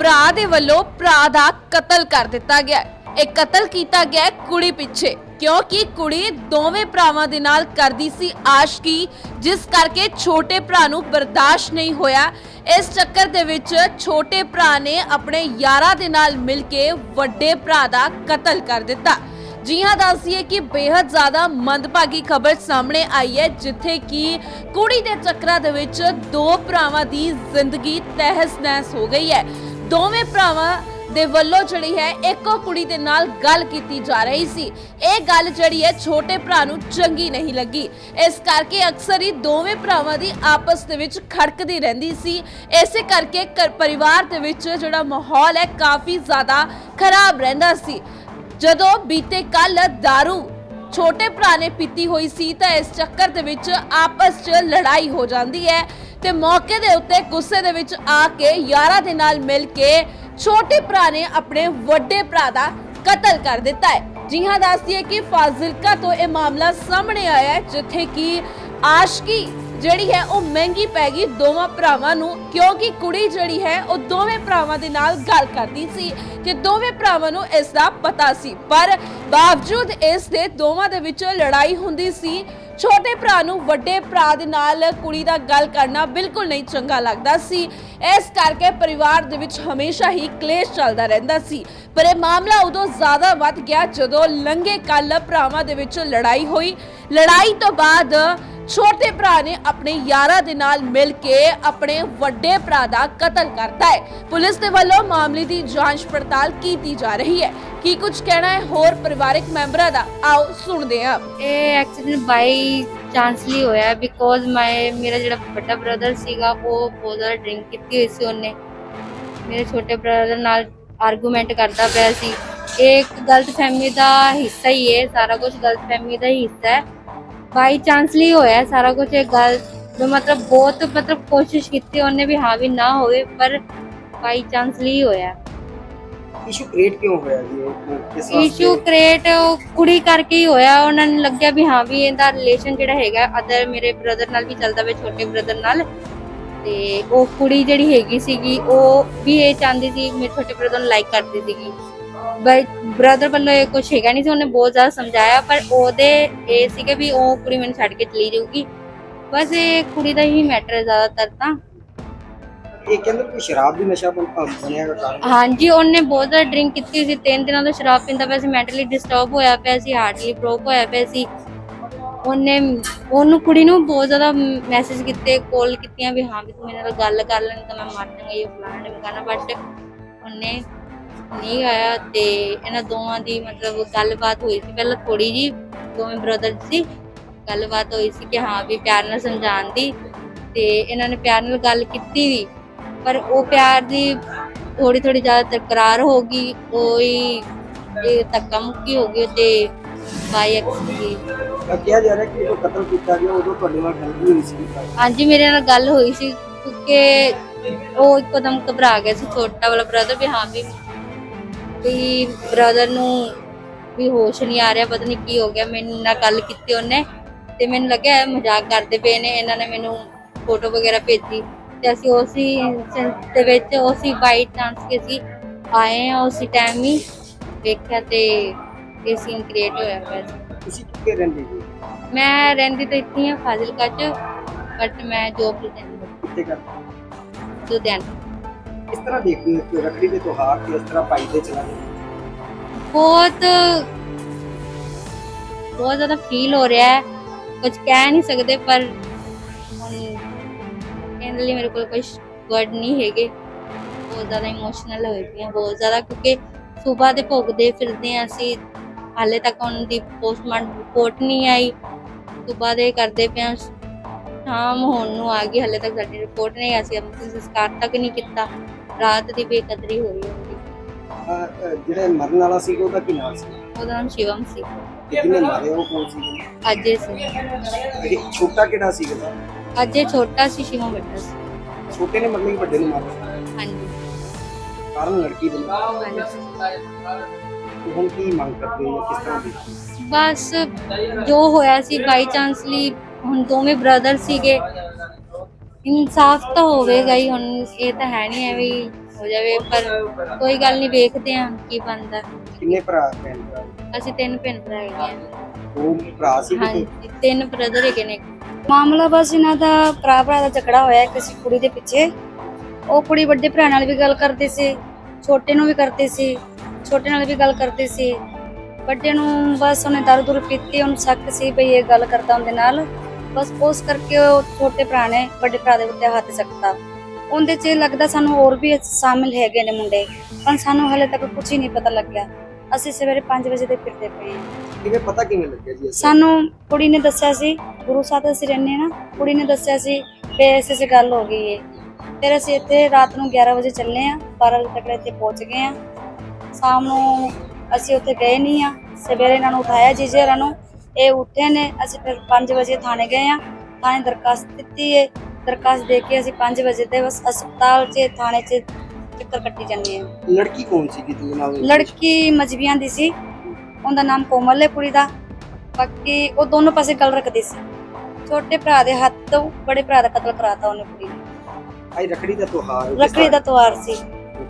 ਭਰਾ ਦੇ ਵੱਲੋਂ ਭਰਾ ਦਾ ਕਤਲ ਕਰ ਦਿੱਤਾ ਗਿਆ ਹੈ। ਇਹ ਕਤਲ ਕੀਤਾ ਗਿਆ ਹੈ ਕੁੜੀ ਪਿੱਛੇ, ਕਿਉਂਕਿ ਕੁੜੀ ਦੋਵੇਂ ਭਰਾਵਾਂ ਦੇ ਨਾਲ ਕਰਦੀ ਸੀ ਆਸ਼ਕੀ, ਜਿਸ ਕਰਕੇ ਛੋਟੇ ਭਰਾ ਨੂੰ ਬਰਦਾਸ਼ਤ ਨਹੀਂ ਹੋਇਆ। ਇਸ ਚੱਕਰ ਦੇ ਵਿੱਚ ਛੋਟੇ ਭਰਾ ਨੇ ਆਪਣੇ ਯਾਰਾਂ ਦੇ ਨਾਲ ਮਿਲ ਕੇ ਵੱਡੇ ਭਰਾ ਦਾ ਕਤਲ ਕਰ ਦਿੱਤਾ। ਜੀ ਹਾਂ ਦੱਸੀਏ ਕਿ ਬੇहद ਜ਼ਿਆਦਾ ਮੰਦਭਾਗੀ ਖਬਰ ਸਾਹਮਣੇ ਆਈ ਹੈ, ਜਿੱਥੇ ਕਿ ਕੁੜੀ ਦੇ ਚੱਕਰਾਂ ਦੇ ਵਿੱਚ ਦੋ ਭਰਾਵਾਂ ਦੀ ਜ਼ਿੰਦਗੀ ਤਹਿਸ-ਨਹਿਸ ਹੋ ਗਈ ਹੈ। ਦੋਵੇਂ ਭਰਾਵਾਂ ਦੇ ਵੱਲੋਂ ਜਿਹੜੀ ਹੈ ਇੱਕੋ ਕੁੜੀ ਦੇ ਨਾਲ ਗੱਲ ਕੀਤੀ ਜਾ ਰਹੀ ਸੀ। ਇਹ ਗੱਲ ਜਿਹੜੀ ਹੈ ਛੋਟੇ ਭਰਾ ਨੂੰ ਚੰਗੀ ਨਹੀਂ ਲੱਗੀ। ਇਸ ਕਰਕੇ ਅਕਸਰ ਹੀ ਦੋਵੇਂ ਭਰਾਵਾਂ ਦੀ ਆਪਸ ਦੇ ਵਿੱਚ ਖੜਕਦੀ ਰਹਿੰਦੀ ਸੀ। ਇਸੇ ਕਰਕੇ ਘਰ ਪਰਿਵਾਰ ਦੇ ਵਿੱਚ ਜਿਹੜਾ ਮਾਹੌਲ ਹੈ ਕਾਫੀ ਜ਼ਿਆਦਾ ਖਰਾਬ ਰਹਿੰਦਾ ਸੀ। ਜਦੋਂ ਬੀਤੇ ਕੱਲ दारू ਛੋਟੇ ਭਰਾ ਨੇ ਪੀਤੀ ਹੋਈ ਸੀ ਤਾਂ ਇਸ ਚੱਕਰ ਦੇ ਵਿੱਚ ਆਪਸ 'ਚ ਲੜਾਈ ਹੋ ਜਾਂਦੀ ਹੈ। ਤੇ ਮੌਕੇ ਦੇ ਉੱਤੇ ਗੁੱਸੇ ਦੇ ਵਿੱਚ ਆ ਕੇ ਯਾਰਾਂ ਦੇ ਨਾਲ ਮਿਲ ਕੇ ਛੋਟੇ ਭਰਾ ਨੇ ਆਪਣੇ ਵੱਡੇ ਭਰਾ ਦਾ ਕਤਲ ਕਰ ਦਿੱਤਾ ਹੈ। ਜੀ ਹਾਂ ਦੱਸਦੀਏ ਕਿ ਫਾਜ਼ਿਲਕਾ ਤੋਂ ਇਹ ਮਾਮਲਾ ਸਾਹਮਣੇ ਆਇਆ ਹੈ, ਜਿੱਥੇ ਕਿ ਆਸ਼ਕੀ ਜਿਹੜੀ ਹੈ ਉਹ ਮਹਿੰਗੀ ਪੈ ਗਈ ਦੋਵਾਂ ਭਰਾਵਾਂ ਨੂੰ, ਕਿਉਂਕਿ ਕੁੜੀ ਜਿਹੜੀ ਹੈ ਉਹ ਦੋਵੇਂ ਭਰਾਵਾਂ ਦੇ ਨਾਲ ਗੱਲ ਕਰਦੀ ਸੀ ਤੇ ਦੋਵੇਂ ਭਰਾਵਾਂ ਨੂੰ ਇਸ ਦਾ ਪਤਾ ਸੀ। ਪਰ ਬਾਵਜੂਦ ਇਸ ਦੇ ਦੋਵਾਂ ਦੇ ਵਿੱਚ ਲੜਾਈ ਹੁੰਦੀ ਸੀ ਛੋਟੇ ਭਰਾ ਨੂੰ ਵੱਡੇ ਭਰਾ ਦੇ ਨਾਲ ਕੁੜੀ ਦਾ ਗੱਲ ਕਰਨਾ ਬਿਲਕੁਲ ਨਹੀਂ ਚੰਗਾ ਲੱਗਦਾ ਸੀ। ਇਸ ਕਰਕੇ ਪਰਿਵਾਰ ਦੇ ਵਿੱਚ ਹਮੇਸ਼ਾ ਹੀ ਕਲੇਸ਼ ਚੱਲਦਾ ਰਹਿੰਦਾ ਸੀ। ਪਰ ਇਹ ਮਾਮਲਾ ਉਦੋਂ ਜ਼ਿਆਦਾ ਵੱਧ ਗਿਆ ਜਦੋਂ ਲੰਘੇ ਕੱਲ ਭਰਾਵਾਂ ਦੇ ਵਿੱਚ ਲੜਾਈ ਹੋਈ। ਲੜਾਈ ਤੋਂ ਬਾਅਦ ਛੋਟੇ ਭਰਾ ਨੇ ਆਪਣੇ ਯਾਰਾਂ ਦੇ ਨਾਲ ਮਿਲ ਕੇ ਆਪਣੇ ਵੱਡੇ ਭਰਾ ਦਾ ਕਤਲ ਕਰਤਾ ਹੈ। ਪੁਲਿਸ ਦੇ ਵੱਲੋਂ ਮਾਮਲੇ ਦੀ ਜਾਂਚ ਪੜਤਾਲ ਕੀਤੀ ਜਾ ਰਹੀ ਹੈ। ਕੀ ਕੁਝ ਕਹਿਣਾ ਹੈ? ਹੋਰ ਪਰਿਵਾਰਕ ਮੈਂਬਰਾਂ ਦਾ। ਆਓ ਸੁਣਦੇ ਹਾਂ। ਇਹ ਐਕਸੀਡੈਂਟ ਬਾਈ ਚਾਂਸਲੀ ਹੋਇਆ ਬਿਕੋਜ਼ ਮੈਂ, ਮੇਰਾ ਜਿਹੜਾ ਵੱਡਾ ਬ੍ਰਦਰ ਸੀਗਾ, ਉਹ ਬਹੁਤ ਜ਼ਿਆਦਾ ਡਰਿੰਕ ਕੀਤੀ ਹੋਈ ਸੀ ਉਹਨੇ। ਮੇਰੇ ਛੋਟੇ ਬ੍ਰਦਰ ਨਾਲ ਆਰਗੂਮੈਂਟ ਕਰਦਾ ਪਿਆ ਸੀ। ਇਹ ਇੱਕ ਗਲਤ ਫਹਿਮੀ ਦਾ ਹਿੱਸਾ ਹੀ ਹੈ, ਸਾਰਾ ਕੁਝ ਗਲਤ ਫਹਿਮੀ ਦਾ ਹੀ ਹਿੱਸਾ ਹੈ। ਬਾਈ ਚਾਂਸਲੀ ਹੋਇਆ ਸਾਰਾ ਕੁਝ ਇਹ ਗੱਲ ਜੋ ਮਤਲਬ ਬਹੁਤ ਮਤਲਬ ਕੋਸ਼ਿਸ਼ ਕੀਤੀ ਉਹਨੇ ਵੀ ਹਾਂ ਵੀ ਨਾ ਹੋਵੇ ਪਰ ਬਾਈ ਚਾਂਸਲੀ ਹੋਇਆ ਇਸ਼ੂ ਕ੍ਰੀਏਟ ਕਿਉਂ ਹੋਇਆ ਜੀ? ਇਹ? ਕਿਸ ਇਸ਼ੂ ਕ੍ਰੀਏਟ ਕੁੜੀ ਕਰਕੇ ਹੀ ਹੋਇਆ ਉਹਨਾਂ ਨੂੰ ਲੱਗਿਆ ਵੀ ਹਾਂ ਵੀ ਇਹਦਾ ਰਿਲੇਸ਼ਨ ਜਿਹੜਾ ਹੈਗਾ ਅਦਰ ਮੇਰੇ ਬ੍ਰਦਰ ਨਾਲ ਵੀ ਚੱਲਦਾ ਵੇ ਛੋਟੇ ਬ੍ਰਦਰ ਨਾਲ। ਤੇ ਉਹ ਕੁੜੀ ਜਿਹੜੀ ਹੈਗੀ ਸੀਗੀ ਉਹ ਵੀ ਇਹ ਚਾਹੁੰਦੀ ਸੀ ਮੇਰੇ ਛੋਟੇ ਬ੍ਰਦਰ ਨੂੰ ਲਾਈਕ ਕਰਦੀ ਸੀਗੀ। ਬ੍ਰਦਰ ਵੱਲੋਂ ਇਹ ਕੁਝ ਹੈਗਾ ਨਹੀਂ ਸੀ ਉਹਨੇ ਬਹੁਤ ਜ਼ਿਆਦਾ ਸਮਝਾਇਆ ਪਰ ਉਹਦੇ ਇਹ ਸੀਗਾ ਵੀ ਉਹ ਕੁੜੀ ਮੈਨੂੰ ਛੱਡ ਕੇ ਚਲੀ ਜਾਊਗੀ। ਬਸ ਇਹ ਕੁੜੀ ਦਾ ਹੀ ਮੈਟਰ ਹੈ ਜ਼ਿਆਦਾਤਰ ਤਾਂ। ਇਹ ਕਹਿੰਦੇ ਕਿ ਸ਼ਰਾਬ ਦੀ ਨਸ਼ਾ ਬਣਿਆ ਦਾ ਕਾਰਨ। ਹਾਂਜੀ ਉਹਨੇ ਬਹੁਤ ਜ਼ਿਆਦਾ ਡਰਿੰਕ ਕੀਤੀ ਸੀ ਤਿੰਨ ਦਿਨਾਂ ਤੋਂ ਸ਼ਰਾਬ ਪੀਂਦਾ ਪਿਆ ਸੀ ਮੈਂਟਲੀ ਡਿਸਟਰਬ ਹੋਇਆ ਪਿਆ ਸੀ ਹਾਰਟਲੀ ਬ੍ਰੋਕ ਹੋਇਆ ਪਿਆ ਸੀ। ਉਹਨੇ ਉਹਨੂੰ ਕੁੜੀ ਨੂੰ ਬਹੁਤ ਜ਼ਿਆਦਾ ਮੈਸੇਜ ਕੀਤੇ ਕਾਲ ਕੀਤੀਆਂ ਵੀ ਹਾਂ ਵੀ ਤੂੰ ਮੇਰੇ ਨਾਲ ਗੱਲ ਕਰ ਲੈਣ ਤਾਂ ਮੈਂ ਮਰ ਜਾਵਾਂਗਾ ਇਹ ਫਲਾਣਾ ਟਮਕਾਣਾ ਬਟ ਉਹਨੇ ਨਹੀਂ ਆਇਆ ਤੇ ਇਹਨਾਂ ਦੋਵਾਂ ਦੀ ਮਤਲਬ ਗੱਲਬਾਤ ਹੋਈ ਸੀ ਪਹਿਲਾਂ ਥੋੜੀ ਜੀ ਦੋਵੇਂ ਬ੍ਰਦਰ ਸੀ ਗੱਲਬਾਤ ਹੋਈ ਸੀ ਕਿ ਹਾਂ ਵੀ ਪਿਆਰ ਨਾਲ ਸਮਝਾਉਣ ਦੀ ਤੇ ਇਹਨਾਂ ਨੇ ਪਿਆਰ ਨਾਲ ਗੱਲ ਕੀਤੀ ਵੀ ਪਰ ਉਹ ਪਿਆਰ ਦੀ ਥੋੜੀ ਥੋੜੀ ਜ਼ਿਆਦਾ ਤਕਰਾਰ ਹੋ ਗਈ ਕੋਈ ਇਹ ਧੱਕਾ ਮੁੱਕੀ ਹੋ ਗਈ ਤੇ ਬਾਈ ਐਕਸੀ ਅਹ ਕਿਹਾ ਜਾ ਰਿਹਾ ਕਿ ਜਦੋਂ ਕਤਲ ਕੀਤਾ ਗਿਆ ਉਦੋਂ ਤੁਹਾਡੇ ਨਾਲ ਗੱਲ ਨਹੀਂ ਸੀ। ਹਾਂਜੀ ਮੇਰੇ ਨਾਲ ਗੱਲ ਹੋਈ ਸੀ ਕਿਉਂਕਿ ਉਹ ਇੱਕਦਮ ਘਬਰਾ ਗਿਆ ਸੀ ਛੋਟਾ ਵਾਲਾ ਬ੍ਰਦਰ ਵੀ ਹਾਂ ਵੀ ਵੀ ਬ੍ਰਦਰ ਨੂੰ ਵੀ ਹੋਸ਼ ਨਹੀਂ ਆ ਰਿਹਾ ਪਤਾ ਨਹੀਂ ਕੀ ਹੋ ਗਿਆ ਮੈਨੂੰ ਨਾਲ ਗੱਲ ਕੀਤੀ ਉਹਨੇ ਤੇ ਮੈਨੂੰ ਲੱਗਿਆ ਇਹ ਮਜ਼ਾਕ ਕਰਦੇ ਪਏ ਨੇ ਇਹਨਾਂ ਨੇ ਮੈਨੂੰ ਫੋਟੋ ਵਗੈਰਾ ਭੇਜੀ ਤੇ ਅਸੀਂ ਉਸੇ instance ਦੇ ਵਿੱਚ ਉਸੇ ਬਾਈ ਚਾਂਸ ਕੇ ਸੀ ਆਏ ਆ ਉਸੇ ਟਾਈਮ ਹੀ ਵੇਖਿਆ ਤੇ ਇਹ ਸੀਨ ਕ੍ਰੀਏਟ ਹੋਇਆ ਪਿਆ ਸੀ। ਤੁਸੀਂ ਕਿੱਥੇ ਰਹਿੰਦੇ ਜੀ? ਮੈਂ ਰਹਿੰਦੀ ਤਾਂ ਇੱਥੇ ਹੀ ਹਾਂ ਫਾਜ਼ਿਲਕਾ ਚ ਬਟ ਮੈਂ ਜੋਬ ਲੁਧਿਆਣੇ ਕਿੱਥੇ ਕਰਦੇ? ਲੁਧਿਆਣੇ। ਕਿਸ ਤਰ੍ਹਾਂ ਦੇਖਦੇ ਹੋ ਰੱਖੜੀ ਦੇ ਤਿਉਹਾਰ ਤੇ ਇਸ ਤਰ੍ਹਾਂ ਪਾਈ ਦੇ ਚਲਾ ਬਹੁਤ ਬਹੁਤ ਜ਼ਿਆਦਾ ਫੀਲ ਹੋ ਰਿਹਾ ਹੈ। ਕੁਝ ਕਹਿ ਨਹੀਂ ਸਕਦੇ, ਪਰ ਹੁਣ ਇਹਦੇ ਲਈ ਮੇਰੇ ਕੋਲ ਕੋਈ ਵਰਡ ਨਹੀਂ ਹੈਗੇ। ਬਹੁਤ ਜ਼ਿਆਦਾ ਇਮੋਸ਼ਨਲ ਹੋਏ ਪਏ ਹਾਂ, ਬਹੁਤ ਜ਼ਿਆਦਾ, ਕਿਉਂਕਿ ਸਵੇਰ ਦੇ ਭੁਗਦੇ ਫਿਰਦੇ ਹਾਂ ਅਸੀਂ। ਹਾਲੇ ਤੱਕ ਉਹਨਾਂ ਦੀ ਪੋਸਟਮਾਰਟਮ ਰਿਪੋਰਟ ਨਹੀਂ ਆਈ। ਸਵੇਰ ਦੇ ਕਰਦੇ ਪਿਆ ਸ਼ਾਮ ਹੋਣ ਨੂੰ ਆ ਗਈ, ਹਾਲੇ ਤੱਕ ਸਾਡੀ ਰਿਪੋਰਟ ਨਹੀਂ ਆਈ, ਅਸੀਂ ਸੰਸਕਾਰ ਤੱਕ ਨਹੀਂ ਕੀਤਾ। ਰਾਤ ਦੀ ਬੇਕਦਰੀ ਹੋ ਰਹੀ ਹੁੰਦੀ। ਅਹ, ਅਹ, ਜਿਹੜੇ ਮਰਨ ਵਾਲਾ ਸੀ ਉਹਦਾ ਕੀ ਨਾਮ ਸੀ ਉਹਦਾ ਨਾਮ ਸ਼ਿਵਮ ਸੀ। ਤੇ ਜਿਹਨੇ ਮਾਰਿਆ ਉਹ ਕੌਣ ਸੀ ਅਜੇ ਸੀ। ਇਹ ਛੋਟਾ ਕਿਹੜਾ ਸੀ ਅਜੇ ਛੋਟਾ ਸੀ ਸ਼ਿਵਮ ਵੱਡਾ ਸੀ। ਛੋਟੇ ਨੇ ਮਰਨੇ ਵੱਡੇ ਨੇ ਮਾਰਿਆ। ਹਾਂਜੀ। ਕਾਰਨ ਲੜਕੀ ਦੇ। ਤੇ ਹੁਣ ਕੀ ਮੰਗ ਕਰਦੇ ਹੋ? ਕਿਸ ਤਰ੍ਹਾਂ ਦੀ? ਬਸ ਜੋ ਹੋਇਆ ਸੀ ਬਾਈ ਚਾਂਸਲੀ ਹੁਣ ਦੋਵੇਂ ਬ੍ਰਦਰ ਸੀਗੇ। ਇਨਸਾਫ ਤਾਂ ਹੋਵੇਗਾ ਹੀ ਹੁਣ ਇਹ ਤਾਂ ਹੈ ਨਹੀਂ ਹੈ ਵੀ ਹੋ ਜਾਵੇ ਪਰ ਕੋਈ ਗੱਲ ਨਹੀਂ ਵੇਖਦੇ ਹਾਂ ਕੀ ਬਣਦਾ। ਕਿੰਨੇ ਭਰਾ ਭੈਣ ਭਰਾ? ਅਸੀਂ ਤਿੰਨ ਭੈਣ ਭਰਾ ਹੈਗੇ ਹਾਂ। ਉਹ ਭਰਾ ਸੀ ਕਿ ਹਾਂਜੀ ਤਿੰਨ ਬ੍ਰਦਰ ਹੈਗੇ ਨੇ। ਮਾਮਲਾ ਬਸ ਇਹਨਾਂ ਦਾ ਭਰਾ ਭਰਾ ਦਾ ਝਗੜਾ ਹੋਇਆ ਕਿਸੇ ਕੁੜੀ ਦੇ ਪਿੱਛੇ। ਉਹ ਕੁੜੀ ਵੱਡੇ ਭਰਾ ਨਾਲ ਵੀ ਗੱਲ ਕਰਦੀ ਸੀ ਛੋਟੇ ਨੂੰ ਵੀ ਕਰਦੀ ਸੀ ਛੋਟੇ ਨਾਲ ਵੀ ਗੱਲ ਕਰਦੀ ਸੀ। ਵੱਡੇ ਨੂੰ ਬਸ ਉਹਨੇ ਦਾਰੂ ਦੂਰ ਪੀਤੀ ਉਹਨੂੰ ਸ਼ੱਕ ਸੀ ਭਈ ਇਹ ਗੱਲ ਕਰਦਾ ਉਹਦੇ ਨਾਲ। ਬਸ ਉਸ ਕਰਕੇ ਉਹ ਛੋਟੇ ਭਰਾ ਨੇ ਵੱਡੇ ਭਰਾ ਦੇ ਉੱਤੇ ਹੱਥ ਚੱਕਤਾ। ਉਹਦੇ 'ਚ ਲੱਗਦਾ ਸਾਨੂੰ ਹੋਰ ਵੀ ਸ਼ਾਮਿਲ ਹੈਗੇ ਨੇ ਮੁੰਡੇ। ਪਰ ਸਾਨੂੰ ਹਲੇ ਤੱਕ ਕੁਝ ਹੀ ਨਹੀਂ ਪਤਾ ਲੱਗਿਆ। ਅਸੀਂ ਸਵੇਰੇ 5 ਵਜੇ ਦੇ ਫਿਰਦੇ ਪਏ ਹਾਂ। ਕਿਵੇਂ ਪਤਾ ਕਿਵੇਂ ਲੱਗਿਆ ਜੀ ਸਾਨੂੰ ਕੁੜੀ ਨੇ ਦੱਸਿਆ ਸੀ ਗੁਰੂ ਸਾਹਿਬ ਅਸੀਂ ਰਹਿੰਦੇ ਨਾ ਕੁੜੀ ਨੇ ਦੱਸਿਆ ਸੀ ਕਿ ਐਸੇ ਐਸੇ ਗੱਲ ਹੋ ਗਈ ਏ। ਫਿਰ ਅਸੀਂ ਇੱਥੇ ਰਾਤ ਨੂੰ 11 ਵਜੇ ਚੱਲੇ ਆ 12 ਵਜੇ ਤੱਕ ਇੱਥੇ ਪਹੁੰਚ ਗਏ ਆ ਸ਼ਾਮ ਨੂੰ ਅਸੀਂ ਉੱਥੇ ਗਏ ਨਹੀਂ ਆ ਸਵੇਰੇ ਇਹਨਾਂ ਨੂੰ ਉਠਾਇਆ ਜੀਜੇ ਹੋਰਾਂ ਨੂੰ ਇਹ ਉੱਠੇ ਨੇ ਅਸੀਂ ਫਿਰ 5 ਵਜੇ ਥਾਣੇ ਗਏ ਆ ਥਾਣੇ ਦਰਖਾਸਤ ਦਿੱਤੀ ਏ ਦਰਖਾਸਤ ਦੇ ਕੇ ਅਸੀਂ 5 ਵਜੇ ਤੇ ਬਸ ਹਸਪਤਾਲ 'ਚ ਥਾਣੇ 'ਚ ਚੱਕਰ ਕੱਟੀ ਜਾਂਦੇ ਆ ਲੜਕੀ ਕੌਣ ਸੀ ਕਿ ਜਿਹਦੇ ਨਾਲ? ਲੜਕੀ ਮਜਬੀਆਂ ਦੀ ਸੀ। ਉਹਦਾ ਨਾਮ ਕੋਮਲ ਹੈ ਕੁੜੀ ਦਾ। ਬਾਕੀ ਉਹ ਦੋਨੋਂ ਪਾਸੇ ਗੱਲ ਰੱਖਦੀ ਸੀ। ਛੋਟੇ ਭਰਾ ਦੇ ਹੱਥ ਤੋਂ ਬੜੇ ਭਰਾ ਦਾ ਕਤਲ ਕਰਾਤਾ ਉਹਨੇ ਕੁੜੀ ਨੇ। ਆਈ ਰਖੜੀ ਦਾ ਤਿਉਹਾਰ ਰੱਖੜੀ ਦਾ ਤਿਉਹਾਰ ਸੀ।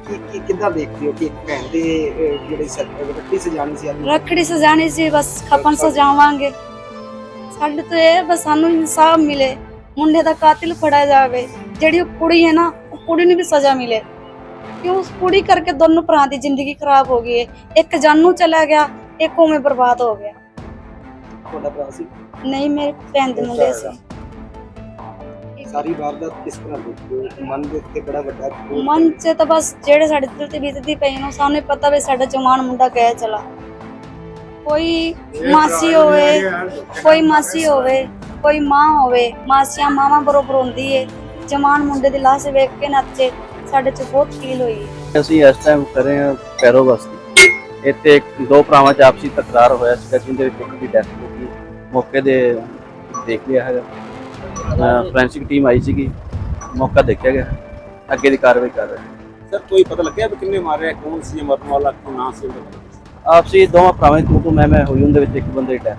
ਕੀ ਕੀ ਕਿੱਦਾਂ ਦੇਖਦੇ ਹੋ ਕਿ ਇੱਕ ਭੈਣ ਦੇ ਅਹ, ਜਿਹੜੇ ਸ- ਰੱਖੜੀ ਸਜਾਣੀ ਸੀ ਅੱਜ ਰੱਖੜੀ ਸਜਾਣੀ ਸੀ ਬਸ ਖਪਨ ਸਜਾਵਾਂਗੇ। ਸਾਡੇ ਤੋਂ ਇਹ ਬਸ ਸਾਨੂੰ ਇਨਸਾਫ ਮਿਲੇ ਮੁੰਡੇ ਦਾ ਕਾਤਿਲ ਫੜਾ ਜਾਵੇ। ਜਿਹੜੀ ਉਹ ਕੁੜੀ ਹੈ ਨਾ ਉਹ ਕੁੜੀ ਨੂੰ ਵੀ ਸਜ਼ਾ ਮਿਲੇ। ਕਿਉਂ ਉਸ ਕੁੜੀ ਕਰਕੇ ਦੋਨੋਂ ਭਰਾ ਦੀ ਜ਼ਿੰਦਗੀ ਖਰਾਬ ਹੋ ਗਈ ਹੈ। ਇੱਕ ਜਾਨੂ ਚਲਾ ਗਿਆ ਇੱਕ ਉਵੇਂ ਬਰਬਾਦ ਹੋ ਗਿਆ। ਤੁਹਾਡਾ ਭਰਾ ਸੀ? ਨਹੀਂ ਮੇਰੇ ਭੈਣ ਦੇ ਮੁੰਡੇ ਸੀ। ਸਾਰੀ ਵਾਰਦਾਤ ਕਿਸ ਤਰ੍ਹਾਂ ਦੇਖਦੇ ਹੋ? ਮਨ ਦੇ ਉੱਤੇ ਬੜਾ ਵੱਡਾ ਮਨ ਚ ਤਾਂ ਬਸ ਜਿਹੜੇ ਸਾਡੇ ਦਿਲ ਤੇ ਬੀਤਦੀ ਪਈ ਨੂੰ ਸਾਨੂੰ ਪਤਾ ਵੀ ਸਾਡਾ ਜਵਾਨ ਮੁੰਡਾ ਗਿਆ ਚਲਾ ਕੋਈ ਮਾਸੀ ਹੋਵੇ ਕੋਈ ਮਾਸੀ ਹੋਵੇ ਕੋਈ ਮਾਂ ਹੋਵੇ ਮਾਸੀਆਂ ਮਾਵਾਂ ਬਰੋਬਰ ਹੁੰਦੀ ਏ। ਜਵਾਨ ਮੁੰਡੇ ਦੀ ਲਾਸ਼ ਵੇਖ ਕੇ ਨੱਚੇ ਸਾਡੇ ਚ ਬਹੁਤ ਫੀਲ ਹੋਈ। ਅਸੀਂ ਇਸ ਟਾਈਮ ਕਰ ਰਹੇ ਹਾਂ ਪੈਰੋ ਬਸਤੀ ਇੱਥੇ ਇੱਕ ਦੋ ਭਰਾਵਾਂ 'ਚ ਆਪਸੀ ਤਕਰਾਰ ਹੋਇਆ ਸੀਗਾ ਜਿਹਦੇ ਵਿੱਚ ਇੱਕ ਦੀ ਡੈਥ ਹੋ ਗਈ। ਮੌਕੇ ਦੇ ਦੇਖ ਲਿਆ ਹੈਗਾ। ਫ੍ਰੈਂਸਿਕ ਟੀਮ ਆਈ ਸੀਗੀ ਮੌਕਾ ਦੇਖਿਆ ਗਿਆ। ਅੱਗੇ ਦੀ ਕਾਰਵਾਈ ਕਰ ਰਹੇ ਸਰ ਕੋਈ ਪਤਾ ਲੱਗਿਆ ਵੀ ਕਿੰਨੇ ਮਾਰਿਆ ਕੌਣ ਸੀ ਮਰਨ ਵਾਲਾ ਕੌਣ ਨਾ ਸੀ ਉਹਦਾ? ਆਪਸੀ ਦੋਵਾਂ ਭਰਾਵਾਂ ਤੂੰ ਤੂੰ ਮੈਂ ਮੈਂ ਹੋਈ ਉਹਦੇ ਵਿੱਚ ਇੱਕ ਬੰਦੇ ਦੀ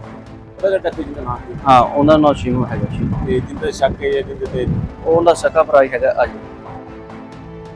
ਲੱਗਾ ਕਿ ਜਿਹਦਾ ਨਾਮ ਹਾਂ ਉਹਨਾਂ ਦਾ ਨਾਮ ਸ਼ਿਵਮ ਹੈਗਾ ਸ਼ਿਵਮ ਤੇ ਜਿੰਦਾ ਸ਼ੱਕ ਹੈ ਜਿੰਦੇ ਤੇ? ਉਹਦਾ ਸਕਾ ਭਰਾ ਹੈਗਾ ਅਜੇ।